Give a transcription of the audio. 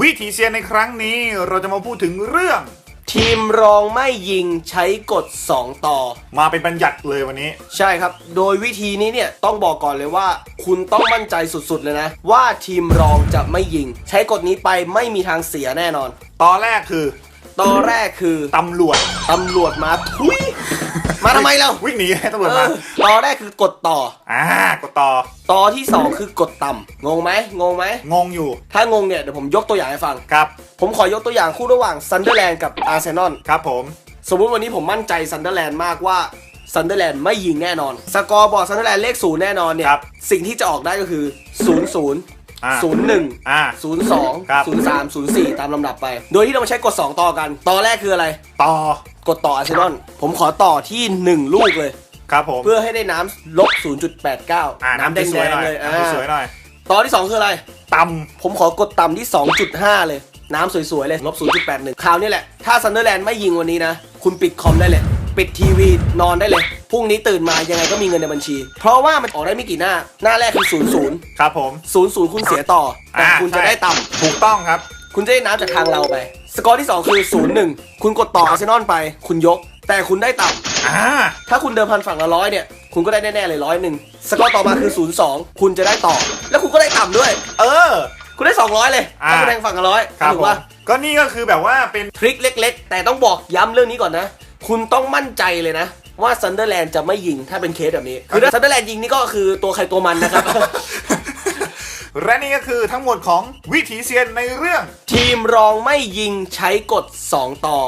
วิถีเซียนในครั้งนี้เราจะมาพูดถึงเรื่อง ทีมรองไม่ยิงใช้กฎ 2 ต่อ มาเป็นบัญญัติเลยวันนี้ ใช่ครับ โดยวิธีนี้เนี่ยต้องบอกก่อนเลยว่า คุณต้องมั่นใจสุดๆเลยนะ ว่าทีมรองจะไม่ยิง ใช้กฎนี้ไปไม่มีทางเสียแน่นอน ตอนแรกคือ ตอนแรกคือตำรวจตำรวจมาทุย มาทำไมเราวิ่งหนีให้ตำรวจเอมาอตอนแรกคือกดต่อ อ่ากดต่อตอที่ 2 คือกดต่ำงงไหมงงไหม งงอยู่ ถ้างงเนี่ยเดี๋ยวผมยกตัวอย่างให้ฟัง ครับ ผมขอยกตัวอย่างคู่ระหว่างซันเดอร์แลนด์กับอาร์เซนอล ครับผม สมมุติวันนี้ผมมั่นใจซันเดอร์แลนด์มากว่าซันเดอร์แลนด์ไม่ยิงแน่นอน สกอร์บอร์ดซันเดอร์แลนด์เลขศูนย์แน่นอนเนี่ย ครับ สิ่งที่จะออกได้ก็คือ0 0อ่า0 1อ่า 0 2 ครับ 0 3 0 4 ตามลำดับไป โดยที่เรามาใช้กด 2 ต่อกัน ต่อแรกคืออะไร ต่อ กดต่ออาร์เซนอลผมขอต่อที่ 1 ลูกเลย ครับผม เพื่อให้ได้น้ำลบ 0.89 อ่าน้ำแดสวยๆหน่งอยๆเลยน้ำสวยๆหน่อยต่อที่ 2 คืออะไรตผมขอกดต่ำที่ 2.5 เลย น้ำสวยๆเลยลบ 0.81 คราวนี้แหละ ถ้าซันเดอร์แลนด์ไม่ยิงวันนี้นะ คุณปิดคอมได้เลย ปิดทีวีนอนได้เลย พรุ่งนี้ตื่นมายังไงก็มีเงินในบัญชี เพราะว่ามันออกได้ไม่กี่หน้า หน้าแรกคือ0 0ำครับผม0 0 คุณเสียต่อ แต่อ่าคุณจะใช่ ได้ต่ถูกต้องครับำคุณจะได้น้ำจากทางเราไป สกอร์ที่ 2 คือ 0 1 คุณกดต่ออาร์เซนอลไป คุณยก แต่คุณได้ต่ำอ่าถ้าคุณเดิมพันฝั่งละร้อยเนี่ย คุณก็ได้แน่ๆเลยร้อยหนึ่งสกอร์ต่อมาคือ 0 2 คุณจะได้ต่อ แล้วคุณก็ได้ต่ำด้วย เออ คุณได้ 200 เลยอ่า ถ้าคุณแทงฝั่งละร้อยครับถูผกมปะก็นี่ก็คือแบบว่าเป็น ทริคเล็ก ๆ แต่ต้องบอกย้ำเรื่องนี้ก่อนนะ คุณต้องมั่นใจเลยนะ ว่าซันเดอร์แลนด์จะไม่ยิงถ้าเป็นเคสแบบนี้ คือถ้าซันเดอร์แลนด์ยิงนี่ก็คือตัวใครตัวมันนะครับ และนี่ก็คือทั้งหมดของวิถีเซียนในเรื่อง ทีมรองไม่ยิงใช้กฎ 2 ต่อ